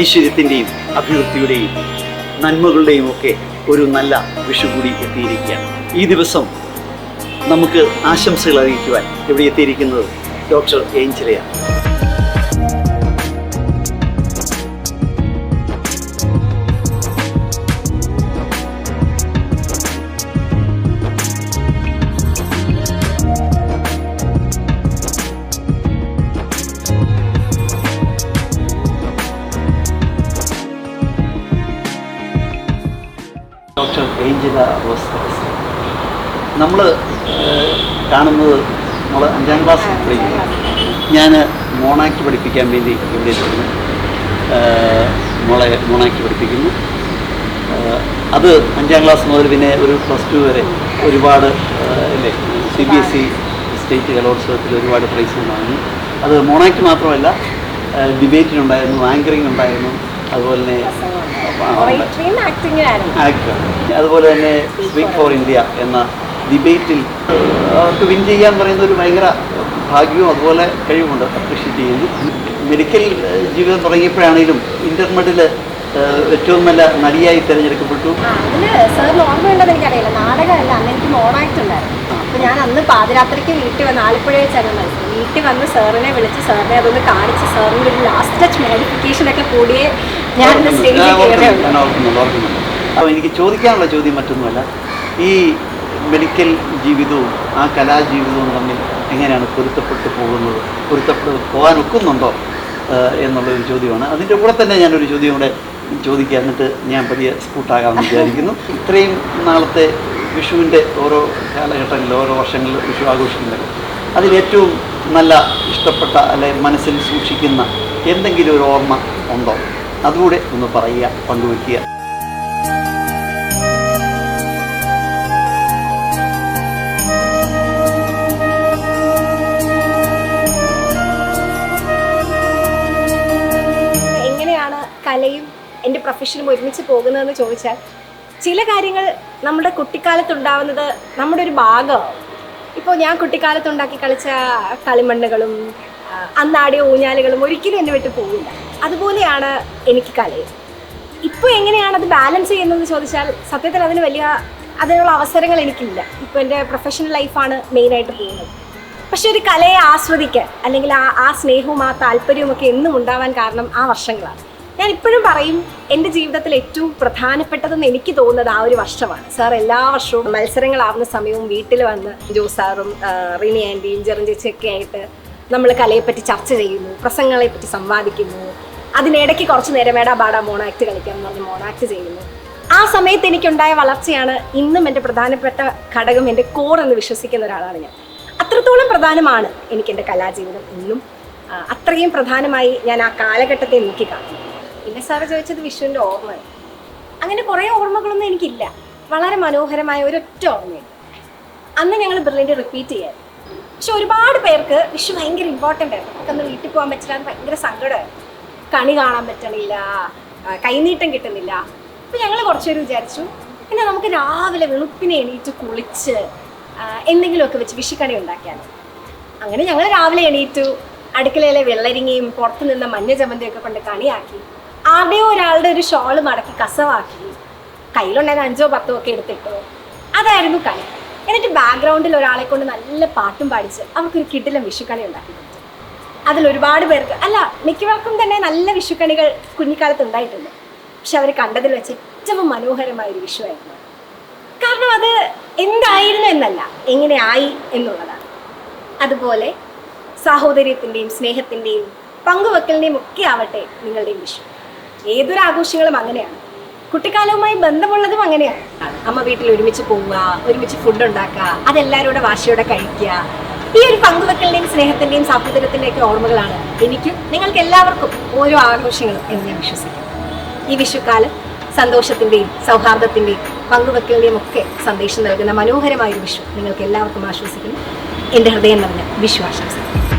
ഐശ്വര്യത്തിന്റെയും അഭിവൃദ്ധിയുടെയും നന്മകളുടെയും ഒക്കെ ഒരു നല്ല വിഷു കൂടി എത്തിയിരിക്കുകയാണ്. ഈ ദിവസം നമുക്ക് ആശംസകൾ അറിയിക്കുവാൻ ഇവിടെ എത്തിയിരിക്കുന്നത്? ഡോക്ടർ ഏഞ്ചലയാണ് ഡോക്ടർ ഏഞ്ചല റോസ് നമ്മൾ കാണുന്നത് നമ്മൾ അഞ്ചാം ക്ലാസ് പഠിക്കുന്നു ഞാൻ മോണാക്കി പഠിപ്പിക്കാൻ വേണ്ടി ഇവിടെ എത്തുന്നു മോളെ മോണാക്കി പഠിപ്പിക്കുന്നു. അത് അഞ്ചാം ക്ലാസ് മുതൽ പിന്നെ ഒരു പ്ലസ് ടു വരെ ഒരുപാട് അല്ലേ C B S E state കലോത്സവത്തിൽ ഒരുപാട് പ്രൈസ് വാങ്ങി. അത് മോണാക്കി മാത്രമല്ല ഡിബേറ്റിനുണ്ടായിരുന്നു ആങ്കറിംഗ് ഉണ്ടായിരുന്നു അതുപോലെ തന്നെ അതുപോലെ തന്നെ സ്പീക്ക് ഫോർ ഇന്ത്യ എന്ന ഡിബേറ്റിൽ അവർക്ക് വിൻ ചെയ്യാൻ പറയുന്ന ഒരു ഭയങ്കര ഭാഗ്യവും അതുപോലെ കഴിവുമുണ്ട്. അപ്രീഷിയേറ്റ് ചെയ്യുന്നു. മെഡിക്കൽ ജീവിതം തുടങ്ങിയപ്പോഴാണെങ്കിലും ഇന്റർമെഡിൽ ഏറ്റവും നല്ല നടിയായി തിരഞ്ഞെടുക്കപ്പെട്ടു. സാറിന് ഓർമ്മയുണ്ടെന്ന് എനിക്കറിയില്ല. നാടകമല്ല അന്ന് എനിക്ക് മോണാക്ട് ഉണ്ടായിരുന്നു. അപ്പൊ ഞാൻ അന്ന് പാതിരാത്രിക്ക് വീട്ടിൽ വന്ന് ആലപ്പുഴ വെച്ചാണ് മത്സരം. വീട്ടിൽ വന്ന് സാറിനെ വിളിച്ച് സാറിനെ അതൊന്ന് കാണിച്ച് സാറിന്റെ ഒരു ലാസ്റ്റ് ടച്ച് മോഡിഫിക്കേഷനൊക്കെ കൂടിയേ അപ്പോൾ എനിക്ക് ചോദിക്കാനുള്ള ചോദ്യം മറ്റൊന്നുമല്ല. ഈ മെഡിക്കൽ ജീവിതവും ആ കലാജീവിതവും തമ്മിൽ എങ്ങനെയാണ് പൊരുത്തപ്പെട്ടു പോകുന്നത്? പൊരുത്തപ്പെട്ട് പോകാൻ ഒക്കുന്നുണ്ടോ എന്നുള്ളൊരു ചോദ്യമാണ്. അതിന്റെ കൂടെ തന്നെ ഞാനൊരു ചോദ്യം കൂടെ ചോദിക്കുക എന്നിട്ട് ഞാൻ പതിയെ സ്കൂട്ടാകാമെന്ന് വിചാരിക്കുന്നു. ഇത്രയും നാളത്തെ വിഷുവിന്റെ ഓരോ കാലഘട്ടങ്ങളിൽ ഓരോ വർഷങ്ങളിൽ വിഷു ആഘോഷിക്കുന്നത്. അതിലേറ്റവും നല്ല ഇഷ്ടപ്പെട്ട അല്ലെ മനസ്സിൽ സൂക്ഷിക്കുന്ന എന്തെങ്കിലും ഒരു ഓർമ്മ ഉണ്ടോ? അതുകൂടെ ഒന്ന് പറയുക പങ്കുവയ്ക്കുക. എങ്ങനെയാണ് കലയും എന്റെ പ്രൊഫഷനും ഒരുമിച്ച് പോകുന്നതെന്ന് ചോദിച്ചാൽ ചില കാര്യങ്ങൾ നമ്മുടെ കുട്ടിക്കാലത്ത് ഉണ്ടാവുന്നത് നമ്മുടെ ഒരു ഭാഗമാണ് ഇപ്പോൾ ഞാൻ കുട്ടിക്കാലത്ത് ഉണ്ടാക്കി കളിച്ച കളിമണ്ണുകളും അന്നാടിയ ഊഞ്ഞാലുകളും ഒരിക്കലും എന്നെ വിട്ട് പോകില്ല അതുപോലെയാണ് എനിക്ക് കലയും. ഇപ്പോൾ എങ്ങനെയാണ് അത് ബാലൻസ് ചെയ്യുന്നതെന്ന് ചോദിച്ചാൽ സത്യത്തിൽ അതിന് വലിയ അതിനുള്ള അവസരങ്ങൾ എനിക്കില്ല. ഇപ്പോൾ എന്റെ പ്രൊഫഷണൽ ലൈഫാണ് മെയിനായിട്ട് പോകുന്നത്. പക്ഷേ ഒരു കലയെ ആസ്വദിക്കാൻ അല്ലെങ്കിൽ ആ ആ സ്നേഹവും ആ താല്പര്യവും ഒക്കെ എന്നും ഉണ്ടാവാൻ കാരണം ആ വർഷങ്ങളാണ്. ഞാൻ ഇപ്പോഴും പറയും എന്റെ ജീവിതത്തിൽ ഏറ്റവും പ്രധാനപ്പെട്ടതെന്ന് എനിക്ക് തോന്നുന്നത് ആ ഒരു വർഷമാണ്. സാർ എല്ലാ വർഷവും മത്സരങ്ങളാവുന്ന സമയവും വീട്ടിൽ വന്ന് ജോ സാറും റിനി ആന്റിയും ജെറിൻ ചേച്ചിയൊക്കെ ആയിട്ട് നമ്മൾ കലയെപ്പറ്റി ചർച്ച ചെയ്യുന്നു പ്രസംഗങ്ങളെപ്പറ്റി സംവാദിക്കുന്നു അതിനിടയ്ക്ക് കുറച്ച് നേരം വേടാ പാടാ മോണാക്ട് കളിക്കാൻ എന്ന് പറഞ്ഞ് മോണാക്ട് ചെയ്യുന്നു. ആ സമയത്ത് എനിക്കുണ്ടായ വളർച്ചയാണ് ഇന്നും എന്റെ പ്രധാനപ്പെട്ട ഘടകം എന്റെ കോർ എന്ന് വിശ്വസിക്കുന്ന ഒരാളാണ് ഞാൻ. അത്രത്തോളം പ്രധാനമാണ് എനിക്ക് എന്റെ കലാജീവിതം ഇന്നും അത്രയും പ്രധാനമായി ഞാൻ ആ കാലഘട്ടത്തെ നോക്കി കാണുന്നു പിന്നെ സാറ് ചോദിച്ചത് വിഷുവിന്റെ ഓർമ്മ. അങ്ങനെ കുറേ ഓർമ്മകളൊന്നും എനിക്കില്ല. വളരെ മനോഹരമായ ഒരൊറ്റ ഓർമ്മയുണ്ട്. അന്ന് ഞങ്ങൾ ബ്രില്ലിന്റെ റിപ്പീറ്റ് ചെയ്യാൻ പക്ഷെ ഒരുപാട് പേർക്ക് വിഷു ഭയങ്കര ഇമ്പോർട്ടന്റ് ആയിരുന്നു. നമുക്കന്ന് വീട്ടിൽ പോകാൻ പറ്റില്ല ഭയങ്കര സങ്കടമായിരുന്നു. കണി കാണാൻ പറ്റണില്ല കൈനീട്ടം കിട്ടുന്നില്ല. അപ്പം ഞങ്ങൾ കുറച്ചുപേർ വിചാരിച്ചു പിന്നെ നമുക്ക് രാവിലെ വെളുപ്പിനെ എണീറ്റ് കുളിച്ച് എന്തെങ്കിലുമൊക്കെ വെച്ച് വിഷിക്കണി ഉണ്ടാക്കിയാൽ അങ്ങനെ ഞങ്ങൾ രാവിലെ എണീറ്റു. അടുക്കളയിലെ വെള്ളരിങ്ങയും പുറത്തു നിന്ന മഞ്ഞ ചമ്മന്തിയൊക്കെ കൊണ്ട് കണിയാക്കി. ആരുടെയോ ഒരാളുടെ ഒരു ഷോൾ മടക്കി കസവാക്കി. കയ്യിലുണ്ടായിരുന്ന അഞ്ചോ പത്തോ ഒക്കെ എടുത്തിട്ടു. അതായിരുന്നു കണി. എന്നിട്ട് ബാക്ക്ഗ്രൗണ്ടിൽ ഒരാളെ കൊണ്ട് നല്ല പാട്ടും പാടിച്ച് അവർക്കൊരു കിടിലം വിഷുക്കണി ഉണ്ടാക്കി അതിൽ ഒരുപാട് പേർക്ക് അല്ല മിക്കവർക്കും തന്നെ നല്ല വിഷുക്കണികൾ കുഞ്ഞിക്കാലത്ത് ഉണ്ടായിട്ടുണ്ട്. പക്ഷെ അവർ കണ്ടതിൽ വെച്ച് ഏറ്റവും മനോഹരമായ ഒരു വിഷുവായിരുന്നു. കാരണം അത് എന്തായിരുന്നു എന്നല്ല എങ്ങനെ ആയി എന്നുള്ളതാണ്. അതുപോലെ സാഹോദര്യത്തിന്റെയും സ്നേഹത്തിന്റെയും പങ്കുവെക്കലിന്റെയും ഒക്കെ ആവട്ടെ നിങ്ങളുടെയും വിഷു. ഏതൊരു ആഘോഷങ്ങളും അങ്ങനെയാണ്. കുട്ടിക്കാലവുമായി ബന്ധമുള്ളതും അങ്ങനെയാണ്. അമ്മ വീട്ടിൽ ഒരുമിച്ച് പോവുക ഒരുമിച്ച് ഫുഡ് ഉണ്ടാക്കുക അതെല്ലാവരോടെ വാശിയോടെ കഴിക്കുക ഈ ഒരു പങ്കുവെക്കലിന്റെയും സ്നേഹത്തിന്റെയും സാഹോദര്യത്തിന്റെ ഒക്കെ ഓർമ്മകളാണ് എനിക്കും നിങ്ങൾക്ക് എല്ലാവർക്കും ഓരോ ആഘോഷങ്ങളും എന്ന് ഞാൻ വിശ്വസിക്കുന്നു. ഈ വിഷുക്കാലം സന്തോഷത്തിന്റെയും സൗഹാർദ്ദത്തിന്റെയും പങ്കുവെക്കലിന്റെയും ഒക്കെ സന്ദേശം നൽകുന്ന മനോഹരമായ ഒരു വിഷു നിങ്ങൾക്ക് എല്ലാവർക്കും ആശ്വസിക്കുന്നു. എന്റെ ഹൃദയം നിറഞ്ഞ വിഷു ആശംസകൾ.